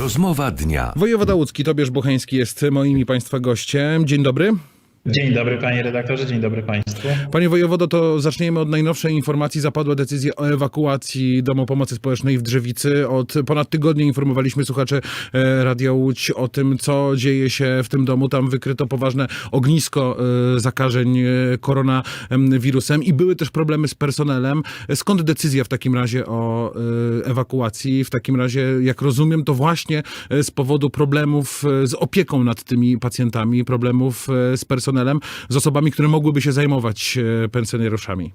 Rozmowa dnia. Wojewoda łódzki, Tobiasz Buchański jest moim i Państwa gościem. Dzień dobry. Dzień dobry panie redaktorze, dzień dobry państwu. Panie wojewodo, to zaczniemy od najnowszej informacji. Zapadła decyzja o ewakuacji Domu Pomocy Społecznej w Drzewicy. Od ponad tygodnia informowaliśmy słuchacze e, Radia Łódź o tym, co dzieje się w tym domu. Tam wykryto poważne ognisko e, zakażeń e, koronawirusem i były też problemy z personelem. Skąd decyzja w takim razie o ewakuacji? W takim razie, jak rozumiem, to właśnie z powodu problemów z opieką nad tymi pacjentami, problemów z personelem, z osobami, które mogłyby się zajmować e, pensjonariuszami.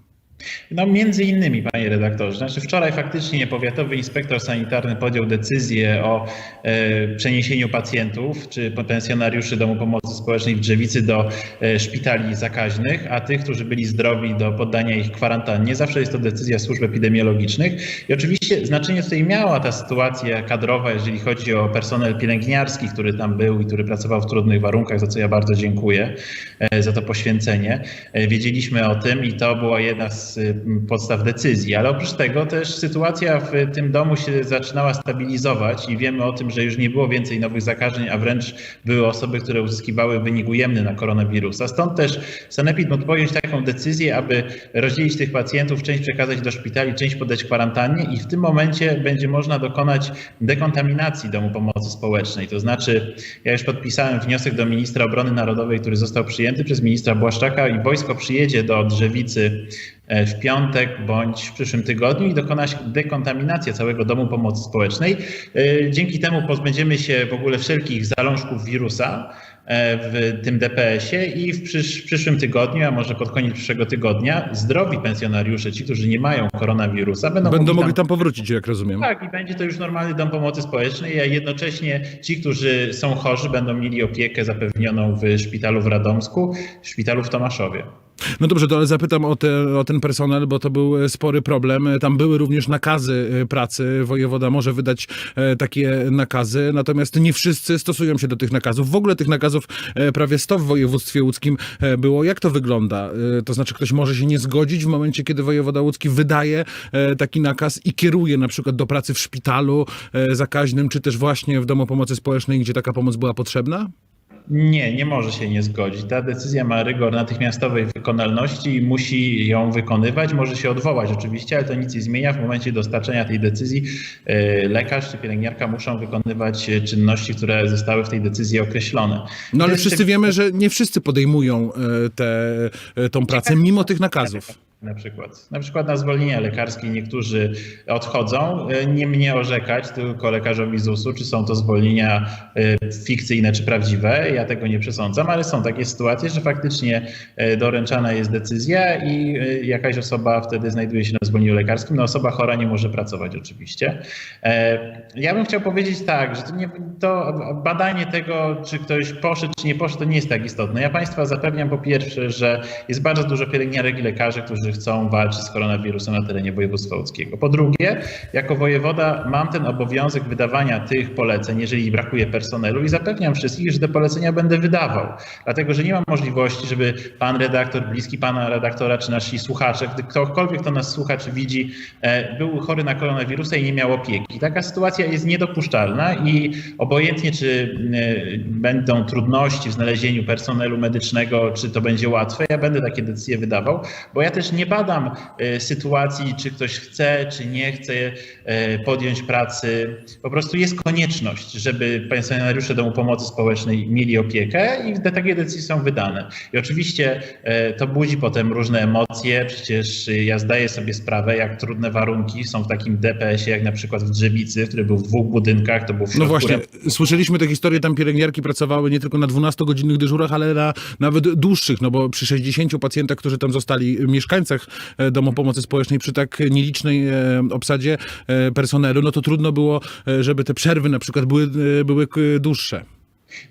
No między innymi panie redaktorze, znaczy wczoraj faktycznie powiatowy inspektor sanitarny podjął decyzję o e, przeniesieniu pacjentów czy pensjonariuszy Domu Pomocy Społecznej w Drzewicy do e, szpitali zakaźnych, a tych, którzy byli zdrowi do poddania ich kwarantannie. Zawsze jest to decyzja służb epidemiologicznych i oczywiście znaczenie tutaj miała ta sytuacja kadrowa, jeżeli chodzi o personel pielęgniarski, który tam był i który pracował w trudnych warunkach, za co ja bardzo dziękuję e, za to poświęcenie. E, Wiedzieliśmy o tym i to była jedna z y, podstaw decyzji, ale oprócz tego też sytuacja w tym domu się zaczynała stabilizować i wiemy o tym, że już nie było więcej nowych zakażeń, a wręcz były osoby, które uzyskiwały wynik ujemny na koronawirusa. Stąd też Sanepid mógł podjąć taką decyzję, aby rozdzielić tych pacjentów, część przekazać do szpitali, część poddać kwarantannie i w tym momencie będzie można dokonać dekontaminacji Domu Pomocy Społecznej. To znaczy, ja już podpisałem wniosek do ministra obrony narodowej, który został przyjęty przez ministra Błaszczaka i wojsko przyjedzie do Drzewicy w piątek bądź w przyszłym tygodniu i dokonać dekontaminacji całego Domu Pomocy Społecznej. E, Dzięki temu pozbędziemy się w ogóle wszelkich zalążków wirusa e, w tym DPS-ie i w przysz, przyszłym tygodniu, a może pod koniec przyszłego tygodnia, zdrowi pensjonariusze, ci, którzy nie mają koronawirusa, będą, Będą mogli mogli tam powrócić, jak rozumiem. tak, i będzie to już normalny dom pomocy społecznej, a jednocześnie ci, którzy są chorzy, będą mieli opiekę zapewnioną w szpitalu w Radomsku, w szpitalu w Tomaszowie. No dobrze, to ale zapytam o, te, o ten personel, bo to był e, spory problem. E, Tam były również nakazy e, pracy. Wojewoda może wydać takie nakazy, natomiast nie wszyscy stosują się do tych nakazów. W ogóle tych nakazów prawie 100 w województwie łódzkim było. Jak to wygląda? To znaczy ktoś może się nie zgodzić w momencie, kiedy wojewoda łódzki wydaje taki nakaz i kieruje na przykład do pracy w szpitalu zakaźnym, czy też właśnie w domu pomocy społecznej, gdzie taka pomoc była potrzebna? Nie, nie może się nie zgodzić. Ta decyzja ma rygor natychmiastowej wykonalności i musi ją wykonywać. Może się odwołać oczywiście, ale to nic nie zmienia. W momencie dostarczenia tej decyzji e, lekarz czy pielęgniarka muszą wykonywać e, czynności, które zostały w tej decyzji określone. No ale wszyscy wiemy, że nie wszyscy podejmują e, tę pracę mimo tych nakazów. Na przykład. Na przykład na zwolnienia lekarskie niektórzy odchodzą. E, Nie mnie orzekać, tylko lekarzowi ZUS-u, czy są to zwolnienia e, fikcyjne czy prawdziwe. Ja tego nie przesądzam, ale są takie sytuacje, że faktycznie e, doręczana jest decyzja i jakaś osoba wtedy znajduje się na zwolnieniu lekarskim. No osoba chora nie może pracować oczywiście. Ja bym chciał powiedzieć tak, że to, nie, to badanie tego, czy ktoś poszedł, czy nie poszedł, to nie jest tak istotne. Ja Państwa zapewniam po pierwsze, że jest bardzo dużo pielęgniarek i lekarzy, którzy chcą walczyć z koronawirusem na terenie województwa łódzkiego. Po drugie, jako wojewoda mam ten obowiązek wydawania tych poleceń, jeżeli brakuje personelu i zapewniam wszystkich, że te polecenia będę wydawał. Dlatego, że nie mam możliwości, żeby pan redaktor, bliski pana redaktora, czy nasi słuchacze, gdy ktokolwiek, kto nas słucha, czy widzi, e, był chory na koronawirusa i nie miał opieki. Taka sytuacja jest niedopuszczalna i obojętnie, czy e, będą trudności w znalezieniu personelu medycznego, czy to będzie łatwe, ja będę takie decyzje wydawał, bo ja też nie badam e, sytuacji, czy ktoś chce, czy nie chce e, podjąć pracy. Po prostu jest konieczność, żeby pensjonariusze Domu Pomocy Społecznej mieli opiekę i takie decyzje są wydane. I oczywiście e, to budzi potem różne emocje, przecież ja zdaję sobie sprawę, jak trudne warunki są w takim DPS-ie, jak na przykład w Drzewicy, który był w dwóch budynkach, to był w No właśnie, słyszeliśmy te historie, tam pielęgniarki pracowały nie tylko na 12-godzinnych dyżurach, ale na nawet dłuższych, no bo przy 60 pacjentach, którzy tam zostali, mieszkańcach e, Domu Pomocy Społecznej, przy tak nielicznej e, obsadzie e, personelu, no to trudno było, żeby te przerwy na przykład były, były dłuższe.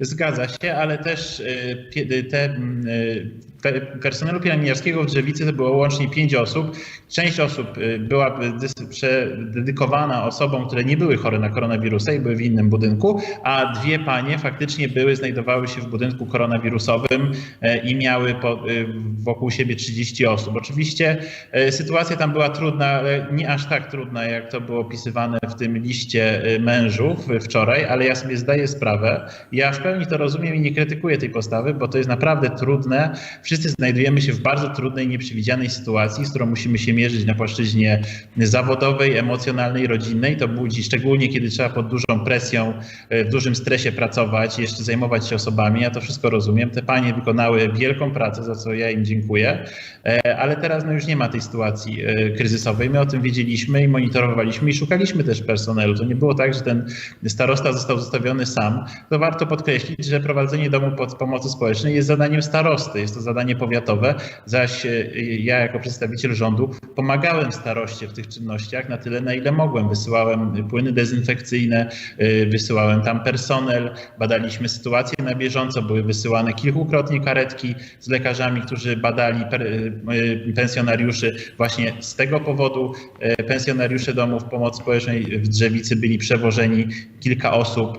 Zgadza się, ale też te personelu pielęgniarskiego w Drzewicy to było łącznie pięć osób. Część osób y, była dedykowana osobom, które nie były chore na koronawirusa i były w innym budynku, a dwie panie faktycznie były, znajdowały się w budynku koronawirusowym e, i miały y, wokół siebie 30 osób. Oczywiście e, sytuacja tam była trudna, ale nie aż tak trudna, jak to było opisywane w tym liście y, mężów wczoraj, ale ja sobie zdaję sprawę. Ja w pełni to rozumiem i nie krytykuję tej postawy, bo to jest naprawdę trudne. Wszyscy znajdujemy się w bardzo trudnej, nieprzewidzianej sytuacji, z którą musimy się mierzyć na płaszczyźnie zawodowej, emocjonalnej, rodzinnej. To budzi, szczególnie kiedy trzeba pod dużą presją, e, w dużym stresie pracować, jeszcze zajmować się osobami. Ja to wszystko rozumiem. Te panie wykonały wielką pracę, za co ja im dziękuję, E, ale teraz no już nie ma tej sytuacji e, kryzysowej. My o tym wiedzieliśmy i monitorowaliśmy i szukaliśmy też personelu. To nie było tak, że ten starosta został zostawiony sam. To warto podkreślić, że prowadzenie domu pod pomocy społecznej jest zadaniem starosty, jest to zadanie powiatowe, zaś e, ja jako przedstawiciel rządu pomagałem staroście w tych czynnościach na tyle, na ile mogłem. Wysyłałem płyny dezynfekcyjne, e, wysyłałem tam personel, badaliśmy sytuację na bieżąco, były wysyłane kilkukrotnie karetki z lekarzami, którzy badali e, pensjonariuszy. Właśnie z tego powodu pensjonariusze domów pomocy społecznej w Drzewicy byli przewożeni kilka osób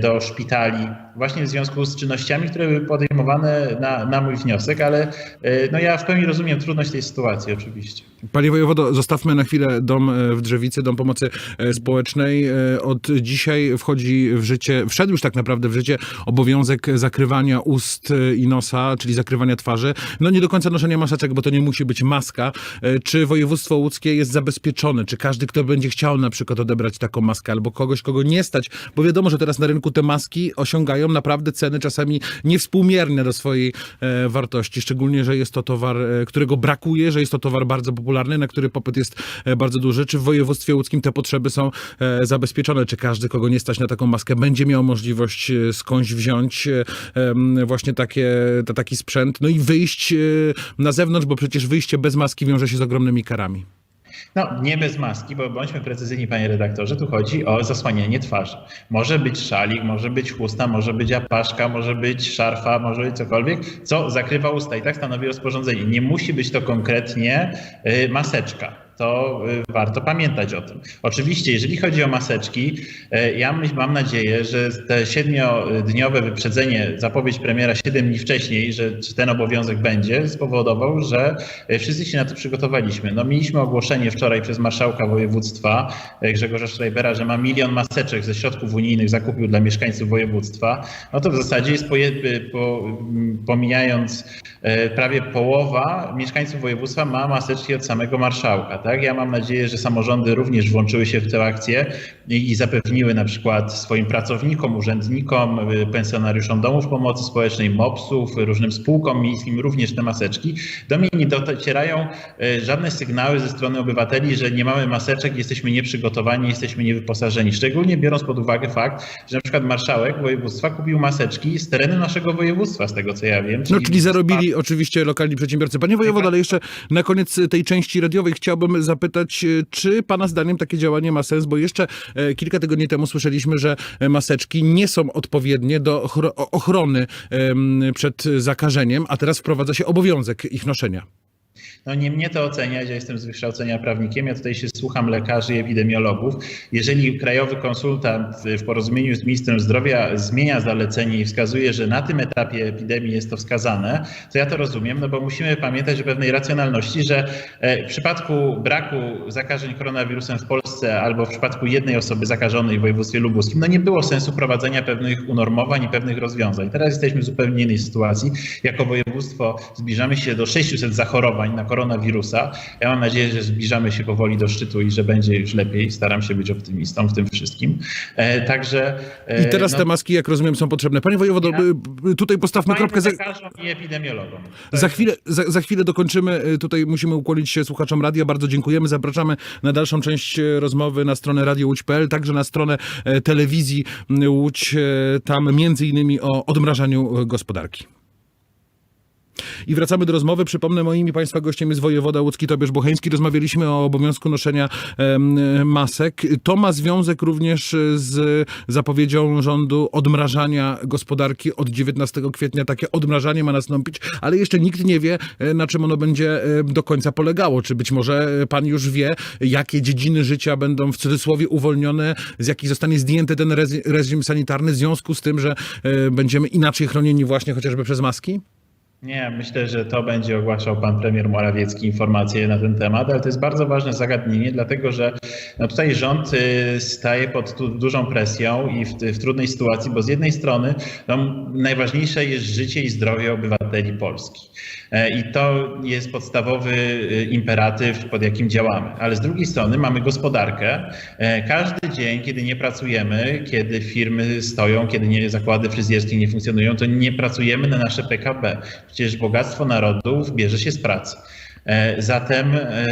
do szpitali właśnie w związku z czynnościami, które były podejmowane na, na mój wniosek, ale e, no ja w pełni rozumiem trudność tej sytuacji oczywiście. Panie wojewodo, zostawmy na chwilę dom e, w Drzewicy, dom pomocy e, społecznej. Od dzisiaj wchodzi w życie, wszedł już tak naprawdę w życie obowiązek zakrywania ust i nosa, czyli zakrywania twarzy. No nie do końca noszenia maseczek, bo to nie musi być maska. Czy województwo łódzkie jest zabezpieczone? Czy każdy, kto będzie chciał na przykład odebrać taką maskę albo kogoś, kogo nie stać? Bo wiadomo, że teraz na rynku te maski osiągają naprawdę ceny czasami niewspółmierne do swojej e, wartości, szczególnie, że jest to towar, e, którego brakuje, że jest to towar bardzo popularny, na który popyt jest e, bardzo duży. Czy w województwie łódzkim te potrzeby są e, zabezpieczone? Czy każdy, kogo nie stać na taką maskę, będzie miał możliwość skądś wziąć właśnie takie, ta, taki sprzęt, no i wyjść na zewnątrz, bo przecież wyjście bez maski wiąże się z ogromnymi karami. No, nie bez maski, bo bądźmy precyzyjni, panie redaktorze, tu chodzi o zasłanianie twarzy. Może być szalik, może być chusta, może być apaszka, może być szarfa, może być cokolwiek, co zakrywa usta i tak stanowi rozporządzenie. Nie musi być to konkretnie y, maseczka. To y, warto pamiętać o tym. Oczywiście, jeżeli chodzi o maseczki, y, ja mam nadzieję, że te siedmiodniowe wyprzedzenie, zapowiedź premiera siedem dni wcześniej, że ten obowiązek będzie, spowodował, że y, wszyscy się na to przygotowaliśmy. No, mieliśmy ogłoszenie wczoraj przez marszałka województwa y, Grzegorza Schreibera, że ma milion maseczek ze środków unijnych zakupił dla mieszkańców województwa. No to w zasadzie jest y, po, mm, pomijając prawie połowa mieszkańców województwa ma maseczki od samego marszałka. Tak? Ja mam nadzieję, że samorządy również włączyły się w tę akcję i, zapewniły na przykład swoim pracownikom, urzędnikom, y, pensjonariuszom domów pomocy społecznej, MOPS-ów, różnym spółkom miejskim również te maseczki. Do mnie nie docierają y, żadne sygnały ze strony obywateli, że nie mamy maseczek, jesteśmy nieprzygotowani, jesteśmy niewyposażeni. Szczególnie biorąc pod uwagę fakt, że na przykład marszałek województwa kupił maseczki z terenu naszego województwa, z tego co ja wiem. No, czyli zarobili oczywiście lokalni przedsiębiorcy. Panie wojewodo, ale jeszcze na koniec tej części radiowej chciałbym zapytać, e, czy pana zdaniem takie działanie ma sens, bo jeszcze e, kilka tygodni temu słyszeliśmy, że e, maseczki nie są odpowiednie do ochrony przed zakażeniem, a teraz wprowadza się obowiązek ich noszenia. No nie mnie to oceniać, ja jestem z wykształcenia prawnikiem, ja tutaj się słucham lekarzy i epidemiologów. Jeżeli krajowy konsultant w porozumieniu z ministrem zdrowia zmienia zalecenie i wskazuje, że na tym etapie epidemii jest to wskazane, to ja to rozumiem, no bo musimy pamiętać o pewnej racjonalności, że e, w przypadku braku zakażeń koronawirusem w Polsce albo w przypadku jednej osoby zakażonej w województwie lubuskim, no nie było sensu prowadzenia pewnych unormowań i pewnych rozwiązań. Teraz jesteśmy w zupełnie innej sytuacji. Jako województwo zbliżamy się do 600 zachorowań na koronawirusa. Ja mam nadzieję, że zbliżamy się powoli do szczytu i że będzie już lepiej. Staram się być optymistą w tym wszystkim. E, także. e, I teraz no, te maski, jak rozumiem, są potrzebne. Panie wojewodo, Ja- tutaj postawmy kropkę. Za, i epidemiologom. Za, chwilę, za, za chwilę dokończymy. Y, Tutaj musimy ukłonić się słuchaczom radia. Bardzo dziękujemy. Zapraszamy na dalszą część y, rozmowy na stronę radiołódź.pl, także na stronę e, telewizji Łódź. e, Tam między innymi o odmrażaniu e, gospodarki. I wracamy do rozmowy. Przypomnę, moimi Państwa gościem jest wojewoda łódzki Tobiasz Bocheński. Rozmawialiśmy o obowiązku noszenia masek. To ma związek również z zapowiedzią rządu odmrażania gospodarki od 19 kwietnia. Takie odmrażanie ma nastąpić, ale jeszcze nikt nie wie, e, na czym ono będzie e, do końca polegało. Czy być może e, Pan już wie, jakie dziedziny życia będą w cudzysłowie uwolnione, z jakich zostanie zdjęty ten reżim sanitarny w związku z tym, że e, będziemy inaczej chronieni właśnie chociażby przez maski? Nie, myślę, że to będzie ogłaszał pan premier Morawiecki informacje na ten temat, ale to jest bardzo ważne zagadnienie, dlatego że no tutaj rząd y, staje pod dużą presją i w, w trudnej sytuacji, bo z jednej strony no, najważniejsze jest życie i zdrowie obywateli Polski. E, I to jest podstawowy y, imperatyw, pod jakim działamy. Ale z drugiej strony mamy gospodarkę. E, Każdy dzień, kiedy nie pracujemy, kiedy firmy stoją, kiedy nie, zakłady fryzjerskie nie funkcjonują, to nie pracujemy na nasze PKB. Przecież bogactwo narodów bierze się z pracy. E, Zatem e,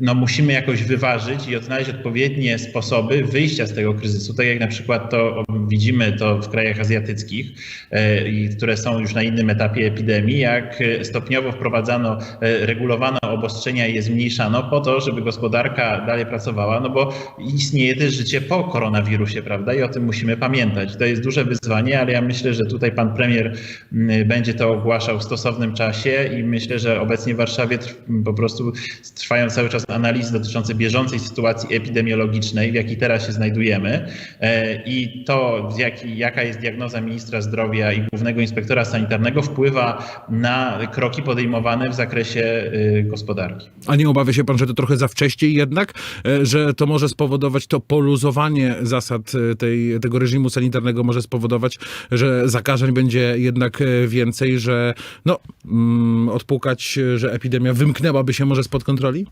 no, musimy jakoś wyważyć i odnaleźć odpowiednie sposoby wyjścia z tego kryzysu, tak jak na przykład to widzimy to w krajach azjatyckich, e, które są już na innym etapie epidemii, jak stopniowo wprowadzano, regulowano obostrzenia i je zmniejszano po to, żeby gospodarka dalej pracowała, no bo istnieje też życie po koronawirusie, prawda? I o tym musimy pamiętać. To jest duże wyzwanie, ale ja myślę, że tutaj pan premier m, będzie to ogłaszał w stosownym czasie i myślę, że obecnie w Warszawie trw- po prostu trwają cały czas analizy dotyczące bieżącej sytuacji epidemiologicznej, w jakiej teraz się znajdujemy E, i to, jaka jest diagnoza ministra zdrowia i głównego inspektora sanitarnego wpływa na kroki podejmowane w zakresie y, gospodarki. A nie obawia się pan, że to trochę za wcześnie jednak, e, że to może spowodować to poluzowanie zasad e, tej, tego reżimu sanitarnego, może spowodować, że zakażeń będzie jednak więcej, że no, mm, odpukać, że epidemia wymknęłaby się może spod kontroli?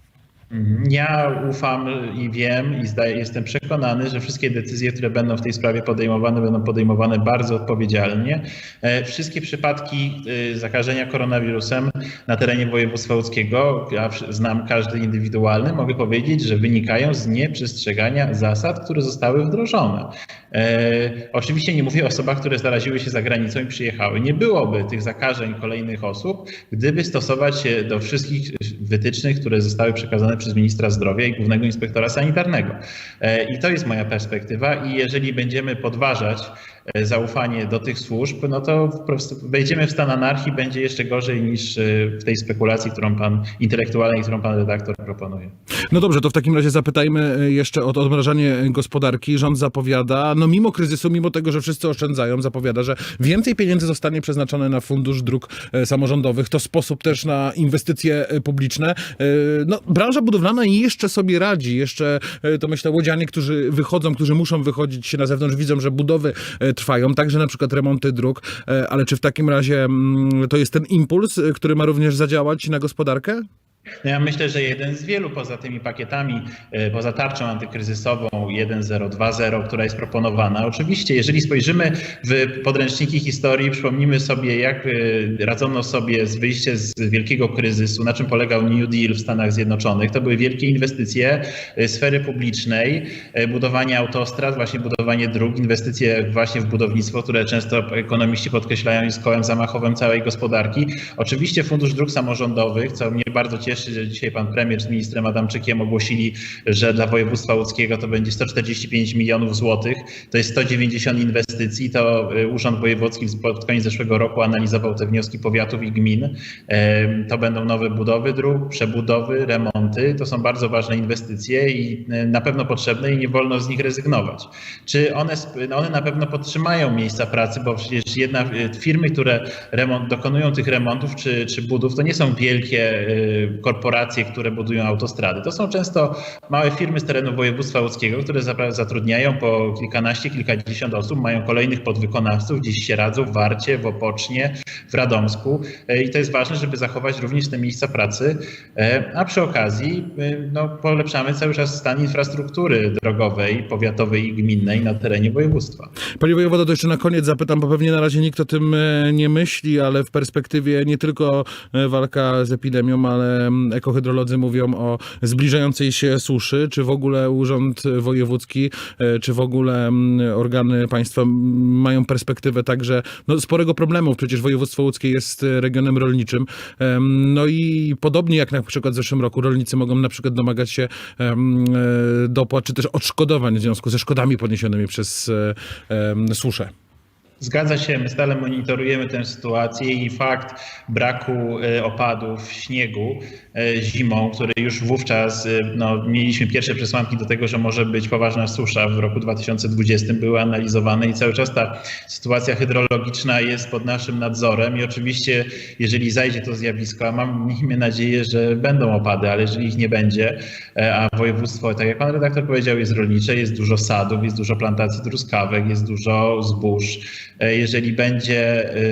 Ja ufam i wiem i zdaję, jestem przekonany, że wszystkie decyzje, które będą w tej sprawie podejmowane, będą podejmowane bardzo odpowiedzialnie. E, Wszystkie przypadki e, zakażenia koronawirusem na terenie województwa łódzkiego, ja znam każdy indywidualny, mogę powiedzieć, że wynikają z nieprzestrzegania zasad, które zostały wdrożone. E, oczywiście nie mówię o osobach, które zaraziły się za granicą i przyjechały. Nie byłoby tych zakażeń kolejnych osób, gdyby stosować się do wszystkich wytycznych, które zostały przekazane przez ministra zdrowia i głównego inspektora sanitarnego. E, I to jest moja perspektywa i jeżeli będziemy podważać zaufanie do tych służb, no to wejdziemy w stan anarchii, będzie jeszcze gorzej niż e, w tej spekulacji, którą pan intelektualnej, którą pan redaktor proponuje. No dobrze, to w takim razie zapytajmy e, jeszcze o odmrażanie gospodarki. Rząd zapowiada, no mimo kryzysu, mimo tego, że wszyscy oszczędzają, zapowiada, że więcej pieniędzy zostanie przeznaczone na fundusz dróg e, samorządowych. To sposób też na inwestycje e, publiczne. E, No, branża budowlana jeszcze sobie radzi. Jeszcze, e, to myślę, łodzianie, którzy wychodzą, którzy muszą wychodzić się na zewnątrz, widzą, że budowy e, trwają, także na przykład remonty dróg. E, Ale czy w takim razie mm, to jest ten impuls, e, który ma również zadziałać na gospodarkę? No ja myślę, że jeden z wielu poza tymi pakietami, e, poza tarczą antykryzysową 1.0, 2.0, która jest proponowana. Oczywiście, jeżeli spojrzymy w podręczniki historii, przypomnimy sobie, jak e, radzono sobie z wyjściem z wielkiego kryzysu, na czym polegał New Deal w Stanach Zjednoczonych. To były wielkie inwestycje e, sfery publicznej, budowanie autostrad, właśnie budowanie dróg, inwestycje właśnie w budownictwo, które często ekonomiści podkreślają jest kołem zamachowym całej gospodarki. Oczywiście Fundusz Dróg Samorządowych, co mnie bardzo cieszy, że dzisiaj pan premier z ministrem Adamczykiem ogłosili, że dla województwa łódzkiego to będzie 145 milionów złotych. To jest 190 inwestycji. To y, Urząd Wojewódzki pod koniec zeszłego roku analizował te wnioski powiatów i gmin. To będą nowe budowy dróg, przebudowy, remonty. To są bardzo ważne inwestycje i y, na pewno potrzebne i nie wolno z nich rezygnować. Czy one, no one na pewno podtrzymają miejsca pracy, bo przecież jedna, y, firmy, które remont, dokonują tych remontów czy, czy budów, to nie są wielkie korporacje, które budują autostrady. To są często małe firmy z terenu województwa łódzkiego, które zatrudniają po kilkanaście, kilkadziesiąt osób, mają kolejnych podwykonawców gdzieś w Sieradzu, w Warcie, w Opocznie, w Radomsku E, i to jest ważne, żeby zachować również te miejsca pracy, E, a przy okazji e, no, polepszamy cały czas stan infrastruktury drogowej, powiatowej i gminnej na terenie województwa. Panie wojewodo, to jeszcze na koniec zapytam, bo pewnie na razie nikt o tym nie myśli, ale w perspektywie nie tylko walka z epidemią, ale ekohydrolodzy mówią o zbliżającej się suszy, czy w ogóle Urząd Wojewódzki, e, czy w ogóle em, organy państwa mają perspektywę także no, sporego problemu. Przecież województwo łódzkie jest e, regionem rolniczym. No i podobnie jak na przykład w zeszłym roku rolnicy mogą na przykład domagać się e, dopłat, czy też odszkodowań w związku ze szkodami poniesionymi przez suszę. Zgadza się, my stale monitorujemy tę sytuację i fakt braku e, opadów śniegu e, zimą, który już wówczas e, no, mieliśmy pierwsze przesłanki do tego, że może być poważna susza w roku 2020, były analizowane i cały czas ta sytuacja hydrologiczna jest pod naszym nadzorem i oczywiście jeżeli zajdzie to zjawisko, a mam, miejmy nadzieję, że będą opady, ale jeżeli ich nie będzie, a województwo, tak jak pan redaktor powiedział, jest rolnicze, jest dużo sadów, jest dużo plantacji truskawek, jest dużo zbóż, jeżeli będzie, e,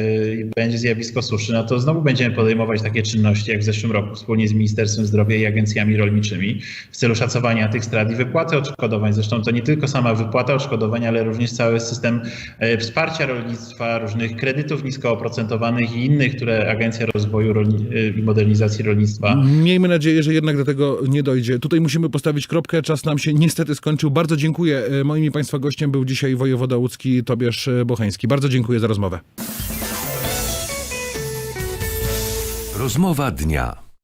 będzie zjawisko suszy, no to znowu będziemy podejmować takie czynności jak w zeszłym roku wspólnie z Ministerstwem Zdrowia i agencjami rolniczymi w celu szacowania tych strat i wypłaty odszkodowań. Zresztą to nie tylko sama wypłata odszkodowań, ale również cały system e, wsparcia rolnictwa, różnych kredytów nisko oprocentowanych i innych, które Agencja Rozwoju Rolni- e, i Modernizacji Rolnictwa Miejmy nadzieję, że jednak do tego nie dojdzie. Tutaj musimy postawić kropkę. Czas nam się niestety skończył. Bardzo dziękuję. E, Moim Państwa gościem był dzisiaj wojewoda łódzki Tobiasz e, Bocheński. Bardzo dziękuję za rozmowę. Rozmowa dnia.